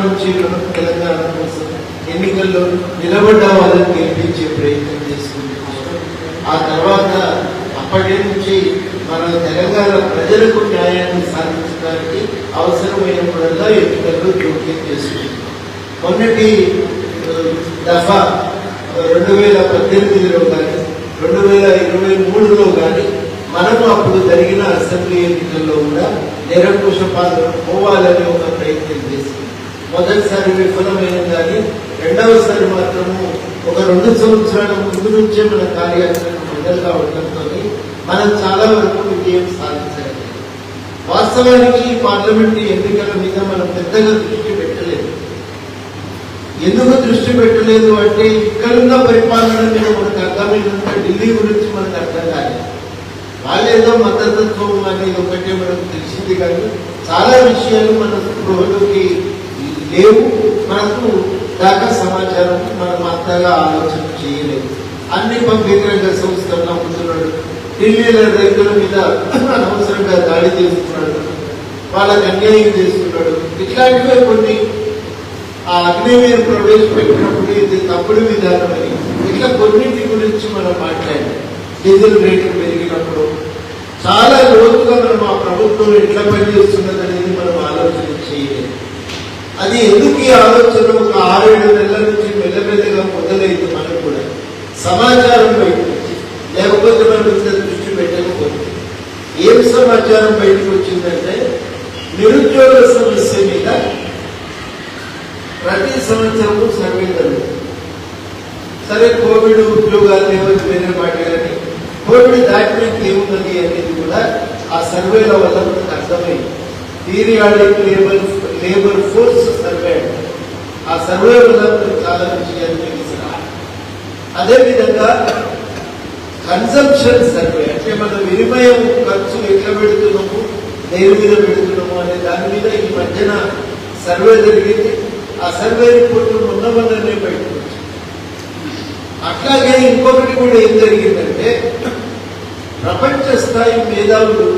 నుంచి తెలంగాణ కోసం ఎన్నికల్లో నిలబడ్డ వాళ్ళని గెలిపించే ప్రయత్నం చేసుకుంటున్నాం ఆ తర్వాత అప్పటి నుంచి మన తెలంగాణ ప్రజలకు న్యాయాన్ని సాధించడానికి అవసరమైనప్పుడల్లా ఎన్నికల్లో జోక్యం చేసుకుంటున్నాం మొన్నటి దఫా రెండు వేల పద్దెనిమిదిలో కానీ రెండు వేల ఇరవై మూడులో కానీ మనము అప్పుడు జరిగిన అసెంబ్లీ ఎన్నికల్లో కూడా నిరంకుశ పాలన పోవాలని ఒక ప్రయత్నం చేసింది. మొదటిసారి విఫలమైంది కానీ రెండవసారి మాత్రము ఒక రెండు సంవత్సరాల ముందు నుంచే మన కార్యాచరణ మొదలుగా ఉండడంతో మనం చాలా వరకు విజయం సాధించాలి. వాస్తవానికి ఈ ఎన్నికల మీద మనం పెద్దగా దృష్టి పెట్టలేదు. ఎందుకు దృష్టి పెట్టలేదు అంటే ఇక్కడున్న పరిపాలన మీద మనకు అర్థమైనంత ఢిల్లీ గురించి మనకు అర్థం కాలేదు. వాళ్ళేదో మద్దతత్వం అనేది ఒకటే మనకు తెలిసింది కానీ చాలా విషయాలు మన స్పృహలోకి లేవు. మనకు దాకా సమాచారం మనం అంతగా ఆలోచన చేయలేదు. అన్ని పంపిణీ సంస్థలు నమ్ముతున్నాడు ఢిల్లీలో రైతుల మీద అనవసరంగా దాడి చేస్తున్నాడు. వాళ్ళకి అన్యాయం చేస్తున్నాడు. ఇట్లాంటివే కొన్ని. ఆ అగ్నివీరు ప్రవేశపెట్టినప్పుడు ఇది తప్పుడు విధానం అని. ఇట్లా కొన్నింటి గురించి మనం మాట్లాడాం. డీజిల్ రేట్లు పెరిగినప్పుడు చాలా లోతుగా మనం ఆ ప్రభుత్వం ఎట్లా పనిచేస్తున్నదని అనేది మనం ఆలోచన చేయలేదు అది ఎందుకు ఈ ఆలోచన ఒక ఆరేడు నెలల నుంచి మెల్లమెల్లగా మొదలైంది మనకు కూడా? సమాచారం బయటకు వచ్చింది. లేకపోతే మనం దృష్టి పెట్టకపోతే. ఏం సమాచారం బయటకు వచ్చిందంటే నిరుద్యోగ సమస్య మీద ప్రతి సంవత్సరము సర్వే జరుగుతుంది. సరే కోవిడ్ ఉద్యోగాలు లేవని వేరే మాట కానీ కోవిడ్ దాటినట్టు ఏమున్నది అనేది కూడా ఆ సర్వేల వల్ల మనకు అర్థమైంది. పీరియాడిక్ లేబర్ లేబర్ ఫోర్స్ ఆ సర్వే వల్ల చాలా విషయాలు తెలిసిన అదేవిధంగా కన్సంప్షన్ సర్వే అంటే మన వినిమయం ఖర్చు ఎట్లా పెడుతున్నాము దేని మీద పెడుతున్నాము అనే దాని మీద ఈ మధ్యన సర్వే జరిగింది. ఆ సర్వే రిపోర్ట్ మొన్న మొన్ననే బయటకు అట్లాగే ఇంకొకటి కూడా ఏం జరిగిందంటే ప్రపంచ స్థాయి మేధావులు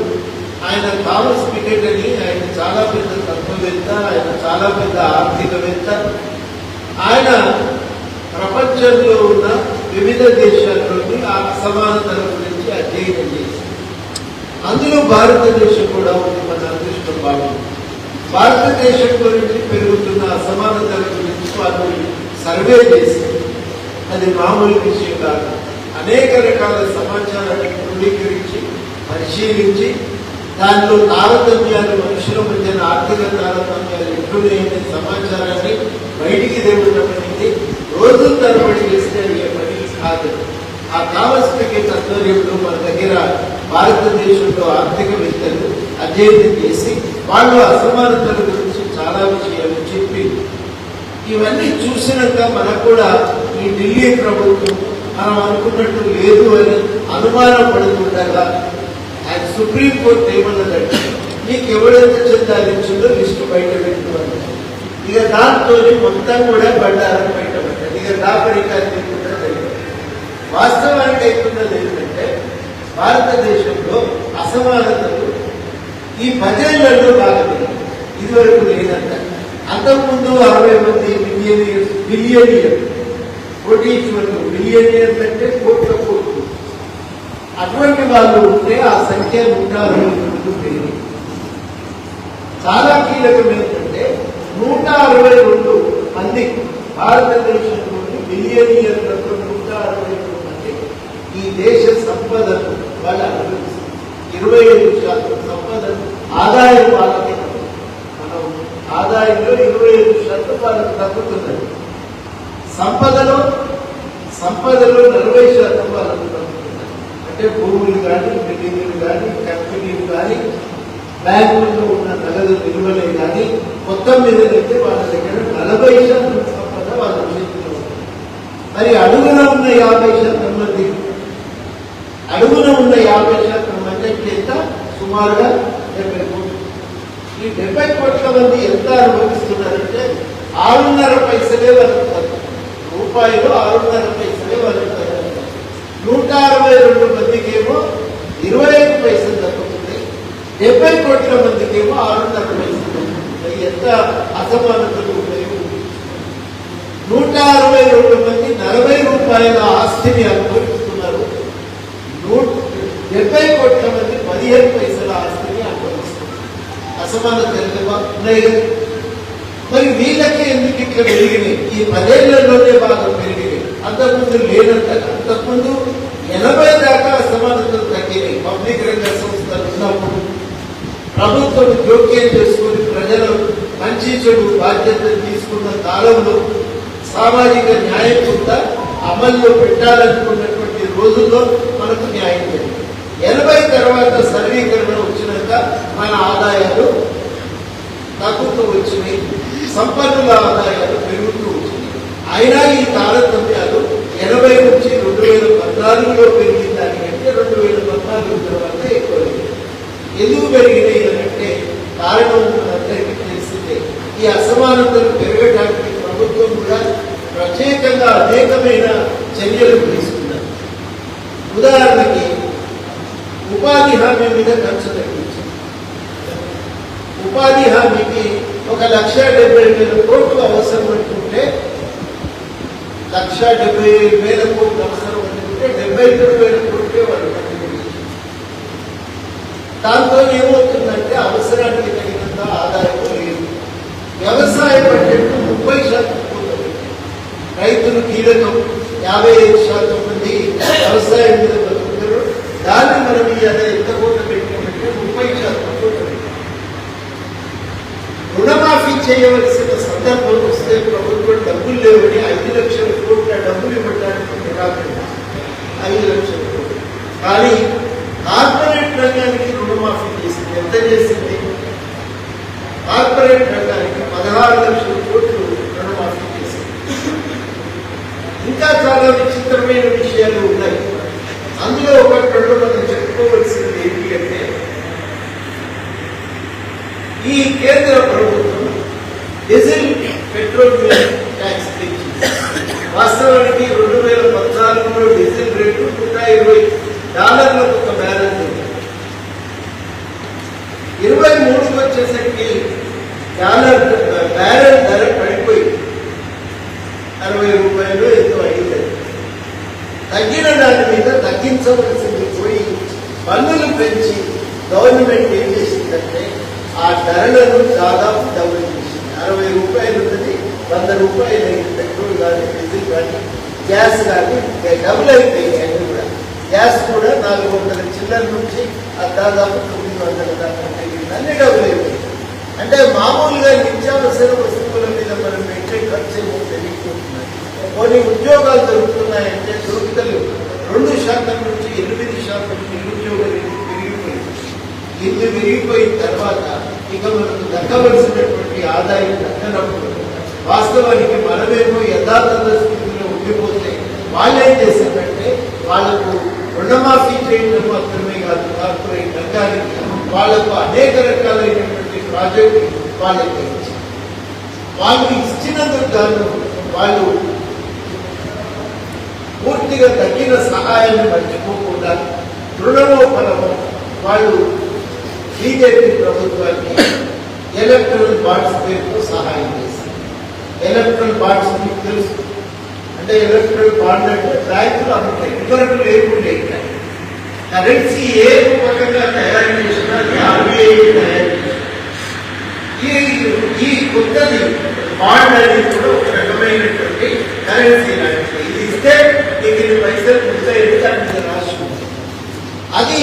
ఆయన థామస్ పికెట్ అని ఆయన చాలా పెద్ద వేత్త ఆయన చాలా పెద్ద ఆర్థికవేత్త. ఆయన ప్రపంచంలో ఉన్న వివిధ దేశాల్లోని ఆ అసమానతల గురించి అధ్యయనం చేశారు. అందులో భారతదేశం కూడా ఉంది మన అదృష్టం బాగుంది. భారతదేశం గురించి పెరుగుతున్న అసమానతల గురించి వాళ్ళు సర్వే చేశారు. అది మామూలు విషయం కాదు. అనేక రకాల సమాచారాన్ని క్రోడీకరించి పరిశీలించి దాంట్లో తారతమ్యాలు మనుషుల మధ్యన ఆర్థిక తారతమ్యాలు ఎట్లున్నాయనే సమాచారాన్ని బయటికి దేవుడమైంది రోజుల తరబడి చేస్తే అయ్యే పని కాదు. ఆ కావలసిన తత్వర్యంలో మన దగ్గర భారతదేశంలో ఆర్థికవేత్తలు అధ్యయనం చేసి వాళ్ళు అసమానతల గురించి చాలా విషయాలు చెప్పి ఇవన్నీ చూసినాక మనకు కూడా ఈ ఢిల్లీ ప్రభుత్వం మనం అనుకున్నట్టు లేదు అని అనుమానం పడుతుండగా సుప్రీంకోర్టు ఏమన్నదంటే మీకు ఎవడైతే చెందాలించిందో లిస్టు బయట పెట్టుకోవాలి. ఇక దాంతో మొత్తం కూడా బండారం బయట పెట్టాలి. ఇక దాపరికాన్ని కూడా జరిగింది. వాస్తవానికి అవుతున్నది ఏంటంటే భారతదేశంలో అసమానతలు ఈ పదేళ్ళలో బాగా ఇదివరకు లేదంట. అంతకుముందు అరవై మంది బిలియనియర్స్ బిలియనియర్ కోటీశ్వరులు మిలియనియర్స్ అంటే కోట్ల కోట్లు. అటువంటి వాళ్ళు ఉంటే ఆ సంఖ్య నూట అరవై రెండు పెరిగింది చాలా కీలకం ఏంటంటే నూట అరవై రెండు మంది భారతదేశంలోని బిలియనియర్లకు నూట అరవై రెండు మంది ఈ దేశ సంపదను వాళ్ళు అనుభవిస్తారు ఇరవై ఐదు శాతం సంపదను ఆదాయం వాళ్ళకి మనం ఆదాయంలో ఇరవై ఐదు శాతం వాళ్ళకి తగ్గుతున్నది. సంపదలో సంపదలో నలభై శాతం వాళ్ళకు తగ్గుతుంది. అంటే భూములు కానీ బిల్డింగ్లు కానీ కంపెనీలు కానీ బ్యాంకుల్లో ఉన్న నగదు నిల్వలే కానీ మొత్తం మీద అయితే వాళ్ళ దగ్గర నలభై శాతం సంపద వాళ్ళ చేతిలో ఉంది మరి అడుగున ఉన్న యాభై శాతం మంది అడుగున ఉన్న యాభై శాతం మంది చేత సుమారుగా డెబ్బై కోట్లు. ఈ డెబ్బై కోట్ల మంది ఎంత అనుభవిస్తున్నారంటే ఆరున్నర పైసలే వాళ్ళకి రూపాయలు ఆరున్నర పైసలే వాళ్ళకి నూట అరవై రెండు మందికేమో ఇరవై ఐదు పైసలు తగ్గుతుంది డెబ్బై కోట్ల మందికేమో ఆరున్నర పైసలు తగ్గుతుంది ఎంత అసమానతలు ఉన్నాయో నూట అరవై రెండు మంది నలభై రూపాయల ఆస్తిని అనుభవిస్తున్నారు. నూట డెబ్బై కోట్ల మంది పదిహేను పైసల ఆస్తిని అనుభవిస్తున్నారు. అసమానతలు ఉన్నాయి? మరి వీళ్ళకి ఎందుకు ఇట్లా పెరిగినాయి? ఈ పదేళ్ళలోనే బాగా పెరిగింది అంతకుముందు లేనంతగా అంతకుముందు ఎనభై దాకా అసమానతలు తగ్గినాయి. పబ్లిక్ రంగ సంస్థలు ఉన్నప్పుడు ప్రభుత్వం జోక్యం చేసుకుని ప్రజలు మంచి చెడు బాధ్యతలు తీసుకున్న కాలంలో సామాజిక న్యాయం కొంత అమల్లో పెట్టాలనుకున్నటువంటి రోజుల్లో మనకు న్యాయం జరిగింది. ఎనభై తర్వాత సర్వీకరణ వచ్చినాక మన ఆదాయాలు తగ్గుతూ వచ్చినాయి. సంపన్నుల ఆదాయాలు పెరుగుతూ వచ్చినాయి. అయినా ఈ తారతమ్య వేల పద్నాలుగులో పెరిగిన దానికంటే రెండు వేల పద్నాలుగు తర్వాత ఎక్కువ ఎందుకు పెరిగినాయి అని అంటే కారణం అందరికీ తెలిసిందే. ఈ అసమానతలు పెరగడానికి ప్రభుత్వం కూడా ప్రత్యేకంగా అనేకమైన చర్యలు తీసుకున్నారు ఉదాహరణకి ఉపాధి హామీ మీద ఖర్చు తగ్గించింది. ఉపాధి హామీకి ఒక లక్ష డెబ్బై వేల కోట్లు అవసరం అనుకుంటే లక్ష డెబ్బై వేల కోట్లు అవసరం డెబ్బై తొమ్మిది వేల కోట్లే వాళ్ళు దాంతో ఏమవుతుందంటే అవసరానికి తగినంత ఆదాయం లేదు. వ్యవసాయ బడ్జెట్ ముప్పై శాతం రైతులు కీలకం. యాభై ఐదు శాతం మంది వ్యవసాయం మీద బతుకుతారు. దాన్ని మనం ఇవాళ ఎంత కోట పెట్టామంటే ముప్పై శాతం కోట రుణమాఫీ చేయవలసిన సందర్భం వస్తే ప్రభుత్వం డబ్బులు లేవని ఐదు లక్షల కోట్ల డబ్బులు ఇవ్వడానికి నిరాకరించింది ఐదు లక్షల. కోట్లు కానీ కార్పొరేట్ రంగానికి రుణమాఫీ చేసింది ఎంత చేసింది? కార్పొరేట్ రంగానికి పదహారు లక్షల కోట్లు రుణమాఫీ చేసింది. ఇంకా చాలా విచిత్రమైన విషయాలు ఉన్నాయి. అందులో ఒకటి రెండు మనం చెప్పుకోవలసింది ఏంటి అంటే ఈ కేంద్ర ప్రభుత్వం డీజిల్ పెట్రోల్ మీద ట్యాక్స్ పెంచింది వాస్తవానికి రెండు వేల పద్నాలుగులో డీజిల్ రేటు నూట ఇరవై డాలర్లకు ఒక బ్యారెల్ ఉంది ఇరవై మూడుకి వచ్చేసరికి డాలర్ బ్యారెల్ ధర పడిపోయింది అరవై రూపాయలు ఎంతో అయింది తగ్గిన దాని మీద తగ్గించవలసింది పోయి పన్నులు పెంచి గవర్నమెంట్ ఏం చేసిందంటే ఆ ధరలను దాదాపు డబుల్ చేసింది అరవై రూపాయలు ఉన్నది వంద రూపాయలు అయింది పెట్రోల్ కానీ డీజిల్ కానీ గ్యాస్ కానీ డబుల్ అయిపోయింది అన్ని కూడా గ్యాస్ కూడా నాలుగు వందల నుంచి దాదాపు తొమ్మిది వందల దాకా పెరిగిందని డబ్బులు అంటే మామూలుగా నిత్యావసర వస్తువుల మీద మనం పెట్టే ఖర్చు ఏమో పెరిగిపోతున్నాయి కొన్ని ఉద్యోగాలు దొరుకుతున్నాయంటే దొరుకుతలు రెండు శాతం నుంచి ఎనిమిది శాతం నిరుద్యోగాలు పెరిగిపోయింది. ఇల్లు విరిగిపోయిన తర్వాత ఇక మనకు దక్కవలసినటువంటి ఆదాయం దక్కనప్పుడు వాస్తవానికి మనమేమో యథాతథ స్థితిలో ఉండిపోతే వాళ్ళు ఏం చేశారంటే వాళ్ళకు రుణమాఫీ చేయడం మాత్రమే కాదు కార్పొరేట్ రంగానికి వాళ్ళకు అనేక రకాలైనటువంటి ప్రాజెక్టు వాళ్ళకి వాళ్ళు ఇచ్చినందుకు గాను వాళ్ళు పూర్తిగా తగ్గిన సహాయాన్ని మర్చిపోకుండా రుణమోపనము వాళ్ళు బీజేపీ ప్రభుత్వానికి ఎలక్ట్రల్ బాండ్స్ పేరుతో సహాయం చేశారు. ఎలక్ట్రల్ బాండ్స్ మీకు తెలుసు. అంటే ఎలక్ట్రల్ బాండ్ అంటే బ్యాంకులు అమ్ముతాయి ఇతరులు లేకుండే కరెన్సీ ఏ రూపకంగా తయారు చేసినా ఆర్బీఐ తయారు ఈ కొత్తది బాండ్ అనేది కూడా ఒక రకమైనటువంటి కరెన్సీ లాంటిది. ఇది ఇస్తే నీకు పైసలు ముస్తాయి దాని రాసుకుంటుంది రాసి ఉంది. అది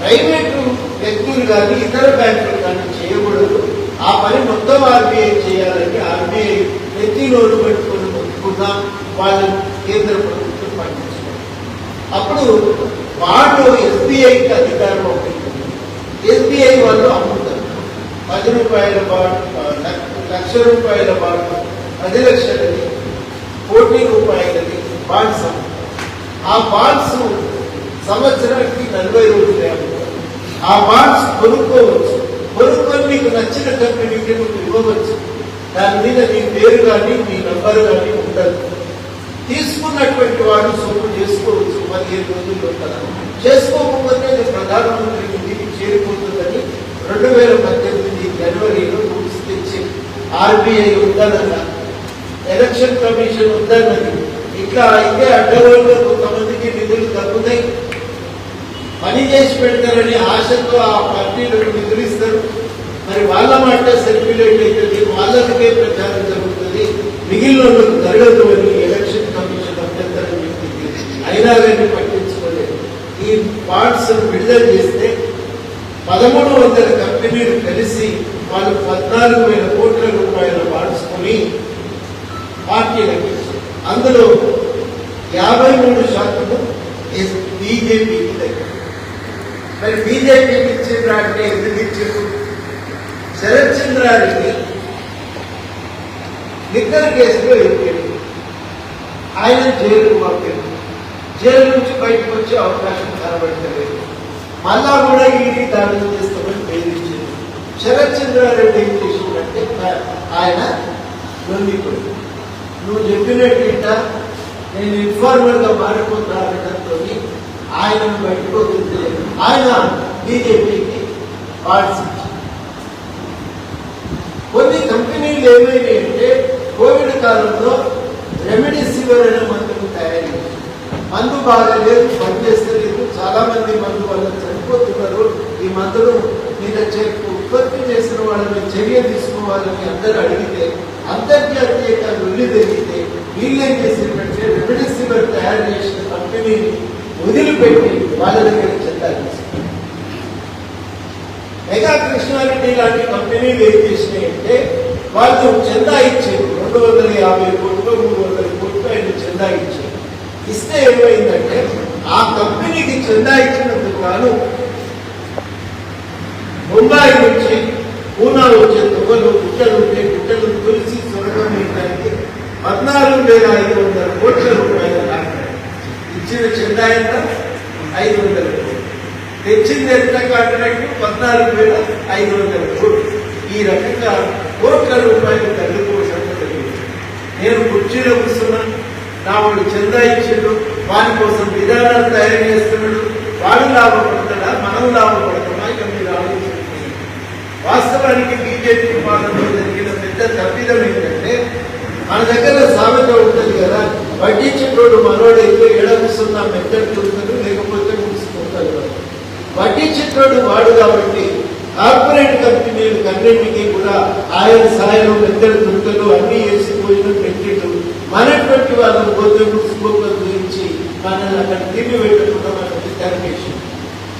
ప్రైవేటు వ్యక్తులు కానీ ఇతర బ్యాంకులు కానీ చేయకూడదు. ఆ పని మొత్తం ఆర్బీఐ చేయాలని ఆర్బీఐ ప్రతి లోను పెట్టుకుని మొత్తుకుందాం వాళ్ళు కేంద్ర ప్రభుత్వం పండించుకోవాలి అప్పుడు వాళ్ళు ఎస్బీఐకి అధికారం అవుతుంది ఎస్బీఐ వాళ్ళు అమ్ముతారు పది రూపాయల బాండ్ లక్ష రూపాయల బాండ్ పది లక్షలది కోటి రూపాయలది బాండ్స్ అమ్ముతారు ఆ బాండ్స్ సంవత్సరానికి నలభై రోజులే అమ్ముతారు ఆ బాండ్స్ కొనుక్కోవచ్చు కొనుక్కొని నీకు నచ్చిన కంపెనీకి నువ్వు ఇవ్వవచ్చు దాని మీద నీ పేరు కానీ నీ నంబర్ కానీ ఉండదు తీసుకున్నటువంటి వాడు సొమ్ము చేసుకోవచ్చు పదిహేను రోజుల్లో కదా చేసుకోకపోతే ప్రధానమంత్రి ఇంటికి చేరిపోతుందని రెండు వేల పద్దెనిమిది జనవరిలో రూల్స్ తెచ్చి ఆర్బీఐ ఉందనగా ఎలక్షన్ కమిషన్ ఉందన్నది. ఇట్లా అయితే అడ్డగోలుగా కొంతమందికి నిధులు తగ్గుతాయి. పని చేసి పెడతారని ఆశతో ఆ పార్టీలకు నిధులిస్తారు. మరి వాళ్ళ మాట సర్క్యులేట్ అవుతుంది వాళ్ళకే ప్రచారం జరుగుతుంది. మిగిలిన జరగదు అని ఎలక్షన్ కమిషన్ అభ్యంతరం చెప్పింది అయినా కానీ పట్టించుకోలేదు. ఈ పార్ట్స్ విడుదల చేస్తే పదమూడు వందల కంపెనీలు కలిసి వాళ్ళు పద్నాలుగు వేల కోట్ల రూపాయలు బాండ్స్ పార్టీ పార్టీలకు అందులో యాభై మూడు శాతము బీజేపీకి దగ్గర. మరి బీజేపీకి ఇచ్చిండ్రా అంటే ఎందుకు ఇచ్చిండ్రు శరత్ చంద్రారెడ్డి లిక్కర్ కేసులో ఇరికాడు ఆయన జైలుకు పంపారు జైలు నుంచి బయటకు వచ్చే అవకాశం కనబడతలేదు. మళ్ళా కూడా ఈడీ దాడులు చేస్తామని బెదిరించారు శరత్ చంద్రారెడ్డి ఏం చేసిందంటే ఆయన లొంగిపోయి నువ్వు చెప్పినట్టు నేను ఇన్ఫార్మర్గా గా ఆయన ఆయనను బయటకు వదిలితే ఆయన బీజేపీకి పార్ట్స్ కొన్ని కంపెనీలు ఏమైనాయి అంటే కోవిడ్ కాలంలో రెమెడిసివర్ అనే మందు బాగాలేదు పనిచేస్తలేదు చాలా మంది మందు వల్ల చనిపోతున్నారు. ఈ మందులు మీద చే- ఉత్పత్తి చేసిన వాళ్ళని చర్య తీసుకోవాలని అందరూ అడిగితే అంతర్జాతీయంగా లొల్లి జరిగితే వీళ్ళేం చేసిందంటే రెమెడిసివిర్ తయారు చేసిన కంపెనీని వదిలిపెట్టి వాళ్ళ దగ్గర చెందాలి తీసుకున్నారు మెగా కృష్ణారెడ్డి లాంటి కంపెనీలు ఏం చేసినాయంటే వాళ్ళు చందా ఇచ్చారు. రెండు వందల యాభై కోట్లు మూడు వందల కోట్లు ఆయన చందా ఇచ్చారు ఇస్తే ఏమైందంటే ఆ కంపెనీకి చందా ఇచ్చినందుకు గాను ముంబై నుంచి పూనా వచ్చే తువ్వలు గుట్టలు ఉంటే గుట్టలు తులసి సొరగం వేయడానికి పద్నాలుగు వేల ఐదు వందల కోట్ల రూపాయల ఇచ్చిన చందా ఎంత? ఐదు వందల కోట్లు. తెచ్చింది ఎంత కాంట్రాక్ట్? పద్నాలుగు వేల ఐదు వందల కోట్లు. ఈ రకంగా కోట్ల రూపాయలు తగ్గిపోవడం జరిగింది నేను కుర్చీలో కూర్చున్నాను నా వాళ్ళు చందా వాని కోసం విధానాలు తయారు చేస్తున్నాడు. వాడు లాభపడతాడా? మనం లాభపడతామా? ఇక మీరు ఆలోచించండి వాస్తవానికి బీజేపీ పాలనలో జరిగిన పెద్ద తప్పిదం ఏంటంటే మన దగ్గర సామెత ఉంటుంది కదా వడ్డించేటోడు మనోడైతే ఎడగుస్తున్నా మెత్తడు దొరుకుతాడు లేకపోతే ముగిసుకుంటాడు వడ్డించేటోడు వాడు కాబట్టి కార్పొరేట్ కంపెనీలు కన్నింటికి కూడా ఆయన సాయం మెత్తడు దొరుకుతాడు అన్ని వేసిపోయిన పెట్టిండు. మనటువంటి వాళ్ళని పోతే ముగిసిపోకలు గురించి మనల్ని అక్కడ తిరిగి పెట్టకుండా మనకి తెరపేసి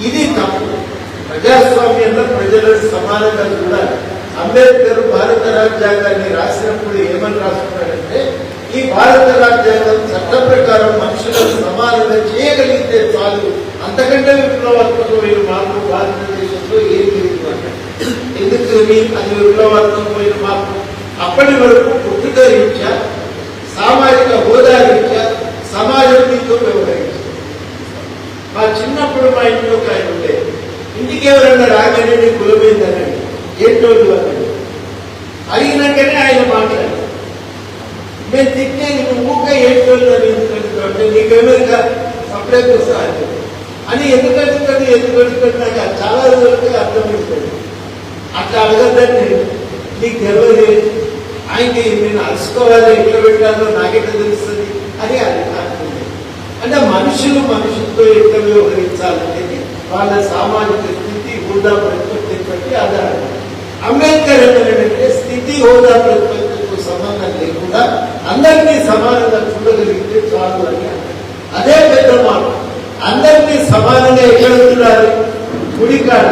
ఇది తప్పు. ప్రజాస్వామ్యంలో ప్రజలను సమానంగా చూడాలి. అంబేద్కర్ భారత రాజ్యాంగాన్ని రాసినప్పుడు ఏమని రాసుకున్నాడంటే ఈ భారత రాజ్యాంగం చట్ట ప్రకారం మనుషులను సమానంగా చేయగలిగితే చాలు. అంతకంటే విప్లవాత్మకమైన మార్పు భారతదేశంలో ఏది ఎందుకు అని అది పోయిన మాకు అప్పటి వరకు పుట్టుక రీత్యా సామాజిక హోదా రీత్యా సమాజం దీంతో వ్యవహరించారు మా చిన్నప్పుడు మా ఇంట్లో ఒక ఆయన ఉండే ఇంటికి ఎవరన్నా రాగానే నేను కులమైందనండి ఏంటోళ్ళు అన్నాడు అడిగినాకనే ఆయన మాట్లాడారు నేను తిట్టేది నువ్వు ఊక ఏంటోళ్ళు అని ఎందుకంటే అంటే నీకెవరిగా సపరేట్ వస్తాను అని. ఎందుకంటే ఎందుకంటే నాకు చాలా రోజులకి అర్థమైపోయింది అట్లా అడగద్దండి. నీకు తెలియదు. ఆయనకి నేను అలసుకోవాలి ఎట్లా పెట్టాలో నాకెట్లా తెలుస్తుంది? అని అది అంటే మనుషులు మనుషులతో ఎట్లా వ్యవహరించాలనేది వాళ్ళ సామాజిక స్థితి హోదా ప్రతిపత్తిని బట్టి ఆధారం అంబేద్కర్ ఏమన్నాడంటే స్థితి హోదా ప్రతిపత్తితో సంబంధం లేకుండా అందరినీ సమానంగా చూడగలిగితే చాలు అని అదే పెద్ద మాట అందరినీ సమానంగా ఎక్కడ చూడాలి గుడికాడ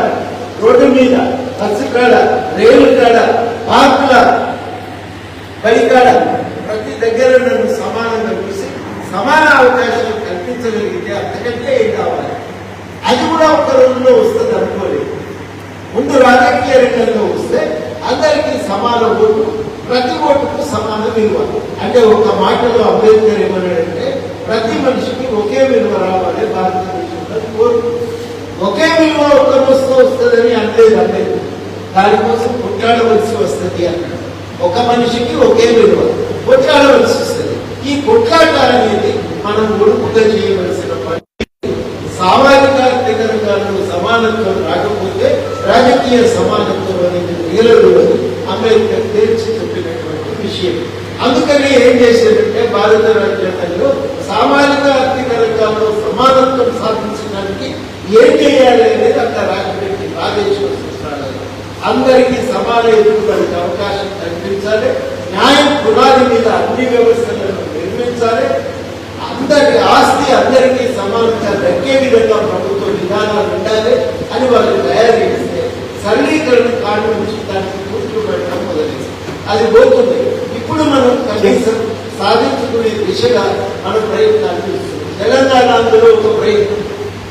రోడ్డు మీద. బస్సు కాడ రైలు కాడ పార్కుల బడికాడ ప్రతి దగ్గర నన్ను సమానంగా చూసి సమాన అవకాశాలు కల్పించగలిగితే అంతకంటే ఏం కావాలి? అది కూడా ఒక రోజులో వస్తుంది అనుకోలేదు ముందు రాజకీయ రంగంలో వస్తే అందరికీ సమాన ఓటు ప్రతి ఓటుకు సమాన విలువ. అంటే ఒక మాటలో అంబేద్కర్ ఏమన్నాడంటే ప్రతి మనిషికి ఒకే విలువ రావాలి భారతదేశంలో కోరు ఒకే విలువ ఒక వస్తూ వస్తుందని అనలేదు అంబేద్కర్ దానికోసం కొట్లాడవలసి వస్తుంది అన్నాడు. ఒక మనిషికి ఒకే విలువ కొట్లాడవలసి వస్తుంది. ఈ కొట్లాట అనేది మనం ఒడుపుగా చేయవలసిన పని. సామాజిక సమానత్వం రాకపోతే రాజకీయ సమానత్వం అనేది నిలదు అని అంబేద్కర్ తేల్చి చెప్పినటువంటి విషయం. అందుకని ఏం చేశారంటే భారత రాజ్యాంగంలో సామాజిక ఆర్థిక రంగాల్లో సమానత్వం సాధించడానికి ఏం చేయాలి అనేది అక్కడ రాజకీయ ప్రాదేశిక అందరికీ సమాన ఎదుగుదలకు అవకాశం కల్పించాలి. న్యాయం పునాది మీద అన్ని వ్యవస్థలను నిర్మించాలి. అందరి ఆస్తి అందరికీ సమానంగా దక్కే విధంగా ప్రభుత్వ విధానాలు ఉండాలి అని వాళ్ళు తయారు చేస్తే సరళీకరణ కాడు నుంచి దానికి పూర్తి పెట్టడం మొదలైంది. అది పోతుంది. ఇప్పుడు మనం కనీసం సాధించుకునే దిశగా మన ప్రయత్నాలు చేస్తున్నాం. తెలంగాణ అందులో ఒక ప్రయత్నం.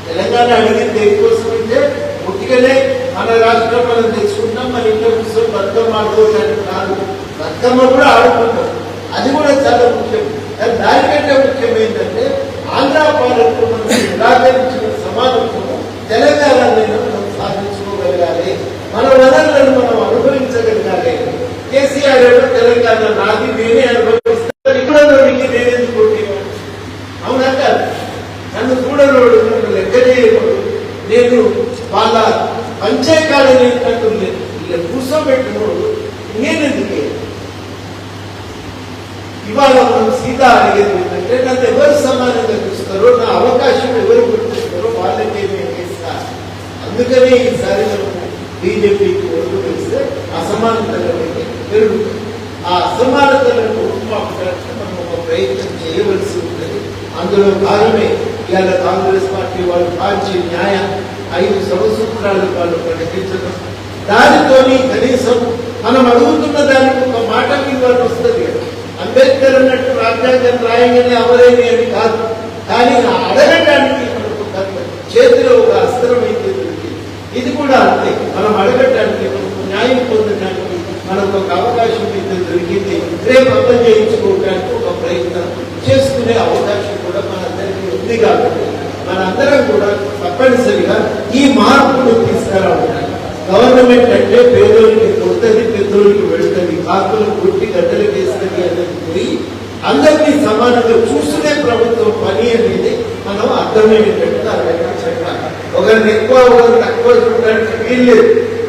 తెలంగాణ అడిగింది దేనికోసం అంటే పుట్టికనే మన రాష్ట్రం మనం తెచ్చుకుంటాం మన ఇంట్లో కూర్చొని బతుకమ్మ ఆడుకోవడానికి కాదు. బతుకమ్మ కూడా ఆడుకుంటాం. అది కూడా చాలా ముఖ్యం. కానీ దానికంటే ముఖ్యం ఏంటంటే ఆంధ్ర పాలనకు మనం నిరాకరించిన సమానత్వం తెలంగాణలో మనం సాధించుకోగలగాలి మన వనరులను మనం అనుభవించగలగాలి. కేసీఆర్ తెలంగాణ నాది నేనే అనుభవం ఇక్కడ నీకు నేనేది కొట్టేవాడు అవునా కాదు నన్ను చూడనోడు నన్ను లెక్క చేయకూడదు నేను వాళ్ళ పంచాయకాలని నన్ను లె- కూర్చోబెట్టినోడు నేనెందుకే? ఇవాళ మనం సీత అడిగేది ఏంటంటే నన్ను ఎవరు సమానంగా చూస్తారో నా అవకాశం ఎవరు గుర్తిస్తారో వాళ్ళకే నేను చేస్తా. అందుకనే ఈసారి మనం బీజేపీకి ఓటు వేస్తే అసమానతలు అనేవి ఆ అసమానతలను రూపుమాపడానికి మనం ఒక ప్రయత్నం చేయవలసి ఉంటుంది. అందులో భాగమే ఇవాళ కాంగ్రెస్ పార్టీ వాళ్ళు పార్టీ న్యాయ ఐదు సంవత్సరాలు వాళ్ళు ప్రకటించడం. దానితోని కనీసం మనం అడుగుతున్న దానికి ఒక మాట ఇవ్వాలి వస్తుంది అంబేద్కర్ అన్నట్టు రాజ్యాంగం రాయంగానే అవలేని అని కాదు. కానీ అడగటానికి మనకు చేతిలో ఒక అస్త్రం అయితే ఇది కూడా అంతే. మనం అడగటానికి మనకు న్యాయం పొందడానికి మనకు ఒక అవకాశం అయితే దొరికింది. రేపు అర్థం చేయించుకోవడానికి ఒక ప్రయత్నం చేసుకునే అవకాశం కూడా మనందరికీ ఉంది కాబట్టి మనందరం కూడా తప్పనిసరిగా ఈ మార్పును తీసుకురావాలి. గవర్నమెంట్ అంటే పేదోళ్ళకి కొడుతుంది పెద్దోళ్ళకి వెళుతుంది కాకులు పుట్టి గడ్డలు వేస్తుంది అనేది పోయి అందరినీ సమానంగా చూసుకునే ప్రభుత్వం పని అనేది మనం అర్థమయ్యేటట్టు అర్థం చెప్పాలి. ఒకరిని ఎక్కువ ఒకరిని తక్కువ చూడడానికి వీల్లేదు.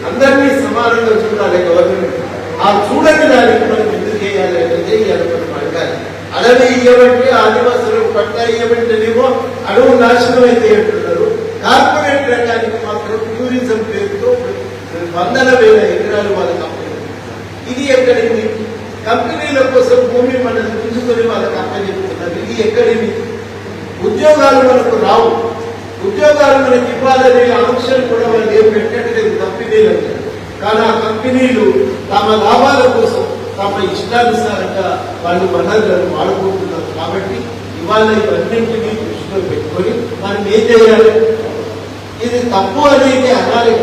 అందరినీ సమానంగా చూడాలి గవర్నమెంట్. ఆ చూడని దానికి మనం ఎందుకు చేయాలి అనేది ఇవాళ మనం అడగాలి అడవి ఇవ్వబట్టి ఆదివాసులకు పట్ల ఇవ్వబట్టేనేమో అడవు నాశనం అయితే అంటున్నారు కార్పొరేట్ రంగానికి మాత్రం టూరిజం పేరుతో వందల వేల ఎకరాలు వాళ్ళ కంపెనీ. ఇది ఎక్కడిది? కంపెనీల కోసం భూమి మనం గుంజుకొని వాళ్ళకి అప్పచెప్తున్నారు. ఇది ఎక్కడిది? ఉద్యోగాలు మనకు రావు. ఉద్యోగాలు మనకి ఇవ్వాలనే ఆంక్షలు కూడా వాళ్ళు ఏం పెట్టట్లేదు కంపెనీలు కానీ ఆ కంపెనీలు తమ లాభాల కోసం తమ ఇష్టానుసారంగా వాళ్ళు వనరులను వాడుకుంటున్నారు. కాబట్టి ఇవాళ ఇవన్నింటినీ దృష్టిలో పెట్టుకొని మనం ఏం చేయాలి? ఇది తప్పు అనేది అనాలి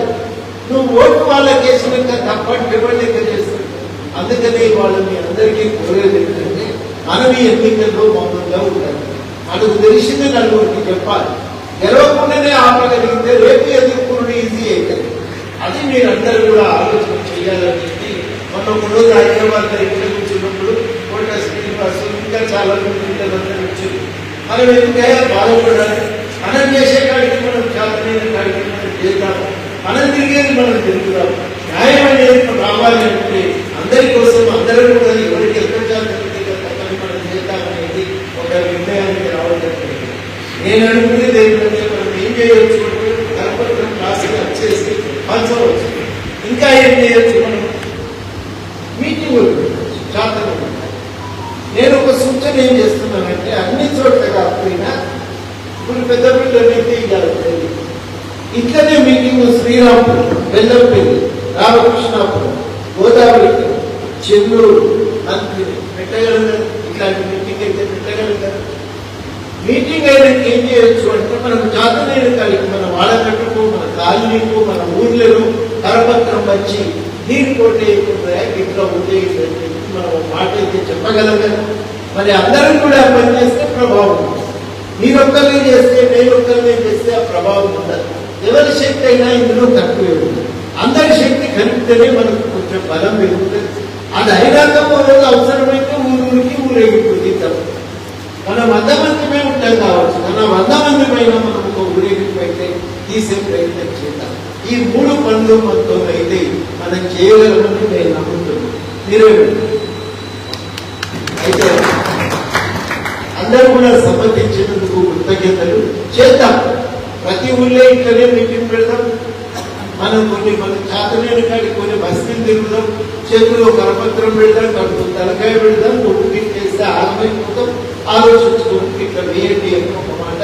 నువ్వు ఓటు వాళ్ళకి వేసినాక తప్పని ఎవరు లెక్క చేస్తుంది అందుకనే వాళ్ళు మీ అందరికీ కోరేది ఏంటంటే మనం ఈ ఎన్నికల్లో మౌనంగా ఉండాలి. మనకు తెలిసింది నలుగురికి చెప్పాలి. గెలవకుండానే ఆపగలిగితే రేపు ఎదుర్కొంటే ఈజీ అవుతుంది అది మీరందరూ కూడా ఆలోచన చేయాలని మొన్న మూడు రోజు హైదరాబాద్లో ఇక్కడ కూర్చున్నప్పుడు కోట శ్రీనివాసు ఇంకా చాలా మంది పిల్లలందరూ వచ్చారు మనం ఎందుకయ్యా? బాధపడాలి మనం చేసే కాడికి మనం చేతనైన కాడికి మనం చేద్దాము. మనం తిరిగేది మనం తిరుగుదాం న్యాయం అనేది రావాలి అంటే అందరి కోసం అందరూ కూడా ఎవరికి ఎక్కడ చేతనైతే పక్కన మనం చేద్దామనేది ఒక నిర్ణయానికి రావడం జరిగింది నేను అనుకునేది ఏంటంటే మనం ఏం చేయవచ్చు అంటే కరపత్రం రాసి వచ్చేసి పంచవచ్చు. ఇంకా ఏం చేయొచ్చు? మనం మీటింగ్ శాతం నేను ఒక సూచన ఏం చేస్తున్నానంటే అన్ని చోట్ల కాకపోయినా ఇప్పుడు పెద్ద పిల్లలైతే ఇవ్వాలి ఇట్లనే మీటింగ్ శ్రీరాంపురం బెల్లంపల్లి రామకృష్ణాపురం గోదావరి చెన్నూరు మంత్రి పెట్టగలరు ఇట్లాంటి మీటింగ్ అయితే పెట్టగలుగుతారు. మీటింగ్ అయినాక ఏం చేయొచ్చు అంటే మనం జాతరైన కలిగి మన వాడకట్టుకు మన కాలనీకు మన ఊర్లను కరపత్రం వచ్చి దీని కొట్టేయకుండా ఇట్లా ఉంటే మనం మాట అయితే చెప్పగలం కదా మరి అందరం కూడా పనిచేస్తే ప్రభావం ఉంటుంది. మీరొక్కరిని చేస్తే నేను ఒక్కరిని చేస్తే ఆ ప్రభావం ఉండదు. ఎవరి శక్తి అయినా ఇందులో తక్కువే ఉంటుంది. అందరి శక్తి కలిపితేనే మనకు కొంచెం బలం పెరుగుతుంది. అది అయినాక ఓ రోజు అవసరమైతే ఊరికి ఊరేగిపోతుంది తప్ప. మనం వంద మందిమే ఉంటాం కావచ్చు. మన వంద మంది పైన మనం ఒక ఊరేగింపు అయితే తీసే ప్రయత్నం చేద్దాం. ఈ మూడు పనులు మొత్తం అయితే మనం చేయగలమని నేను నమ్ముతున్నాను. మీరే అయితే అందరూ కూడా సమ్మతించినందుకు కృతజ్ఞతలు. చేద్దాం. ప్రతి ఊళ్ళో ఇట్లనే మీటింగ్ పెడదాం. మనం కొన్ని కొన్ని చాతలేని కాడి కొన్ని బస్తీలు తిరుగుదాం చేతిలో కరపత్రం పెడదాం కడుపు తలకాయ పెడదాం ఒడ్డు చేస్తే ఆత్మైపోతాం ఆలోచించుకోండి ఇట్లా వేయండి అని ఒక మాట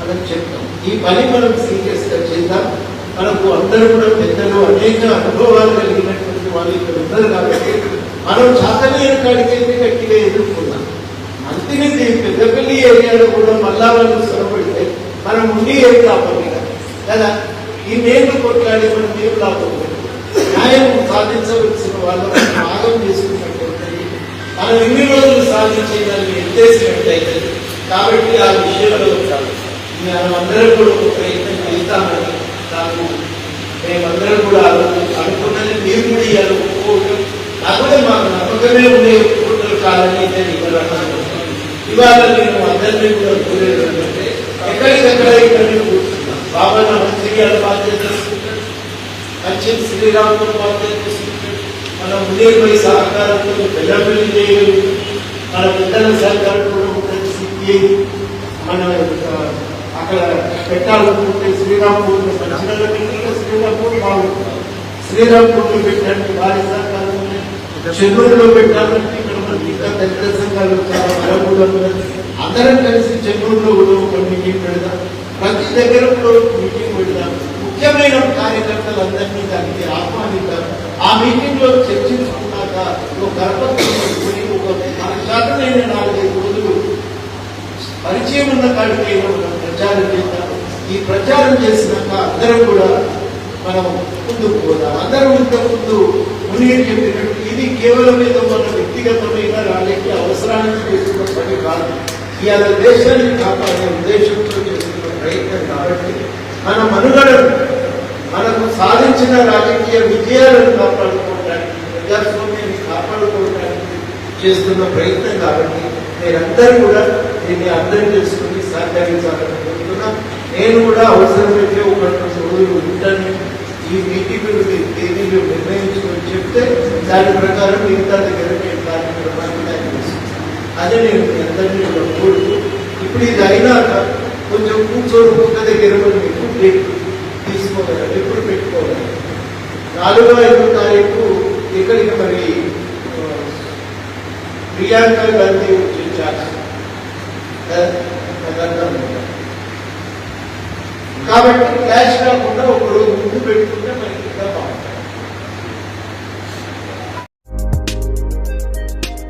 మనం చెప్తాం. ఈ పని మనం సీరియస్గా చేద్దాం. మనకు అందరూ కూడా పెద్దలు అనేక అనుభవాలు కలిగినటువంటి వాళ్ళు ఇక్కడ ఉన్నారు కాబట్టి మనం చాతలేని కాడికి అయితే గట్టిగా ఎదుర్కొన్నాం అంతినిది పెద్దపల్లి ఏరియాలో కూడా మళ్ళా వాళ్ళు సొరబడితే మనం ఉండి ఏం లాభం కదా? ఈ నేను కొట్లాడి మనం ఏం లాభం న్యాయం సాధించవలసిన వాళ్ళు భాగం చేసుకున్నట్టు మనం ఎన్ని రోజులు సాధించేదాన్ని ఎత్తేసినట్టయితే కాబట్టి ఆ విషయంలో మనం అందరం కూడా ఒక ప్రయత్నం చేస్తామని నాకు మేమందరం కూడా అనుకున్నది. మీరు కూడా ఇవ్వాలి ఒప్పుకోవటం నాకునే మాకు నమ్మకమే ఉండే ఒప్పుకుంటారు కాదని నేను ఇవ్వాలన్నాను ఇవాళ నేను అందరినీ కూడా కోరేది ఎక్కడికక్కడ ఇక్కడ కూర్చున్నాం బాబా మంత్రి గారు బాధ్యత తీసుకుంటాడు మంచి శ్రీరాముడు బాధ్యత తీసుకుంటాడు మన ఉండేపై సహకారంతో పెద్దపల్లి చేయగలుగుతాం మన పెద్దల సహకారం కూడా ఉంటుంది సిపిఐ. మన అక్కడ పెట్టాలనుకుంటే శ్రీరాంపూర్ మంచిగా శ్రీరాంపూర్ బాగుంటుంది శ్రీరాంపూర్ పెట్టడానికి భారీ సహకారం ఉన్నాయి చెన్నూరులో పెట్టాలంటే ఇక్కడ మనకి ఇంకా దగ్గర సంఘాలు చాలా బలపూర్లు అందరం కలిసి చెన్నూరులో కూడా ఒక మీటింగ్ పెడదాం. ప్రతి దగ్గర కూడా ఒక మీటింగ్ పెడదాం. ముఖ్యమైన కార్యకర్తలందరినీ దానికి ఆహ్వానిద్దాం. ఆ మీటింగ్లో చర్చించుకున్నాక ఒక కరపత్రం ఒక శాతమైన నాలుగైదు రోజులు పరిచయం ఉన్న కాడికైనా మనం ప్రచారం చేద్దాం. ఈ ప్రచారం చేసినాక అందరం కూడా మనం ముందుకు పోదాం. అందరం ఇంతకుముందు ముందు చెప్పినట్టు ఇది కేవలం ఏదో మన వ్యక్తిగతమైన రాజకీయ అవసరానికి చేస్తున్న పని కాదు. ఇవాళ దేశాన్ని కాపాడే ఉద్దేశంతో చేస్తున్న ప్రయత్నం కాబట్టి మన మనుగడను మనకు సాధించిన రాజకీయ విజయాలను కాపాడుకోవడానికి ప్రజాస్వామ్యాన్ని కాపాడుకోవడానికి చేస్తున్న ప్రయత్నం కాబట్టి మీరందరూ కూడా దీన్ని అర్థం చేసుకుని సహకరించాలని కోరుతున్నా. నేను కూడా అవసరమైతే ఒక రెండు రోజులు ఉంటాను. ఈ మీటింగ్ తేదీలు నిర్ణయించుకొని చెప్తే దాని ప్రకారం మిగతా దగ్గర నేను కార్యక్రమాన్ని అదే నేను అందరినీ కూడా కోరుతూ ఇప్పుడు ఇది అయినాక కొంచెం కూర్చొని కుక్క దగ్గర మీకు బ్రేక్ తీసుకోగలరు ఎప్పుడు పెట్టుకోగలరు నాలుగో ఐదో తారీఖు ఇక్కడికి మరి ప్రియాంక గాంధీ వచ్చి కాబట్టి క్యాష్ కాకుండా ఒకరోజు ముందు పెట్టుకుంటే మనకి ఇంకా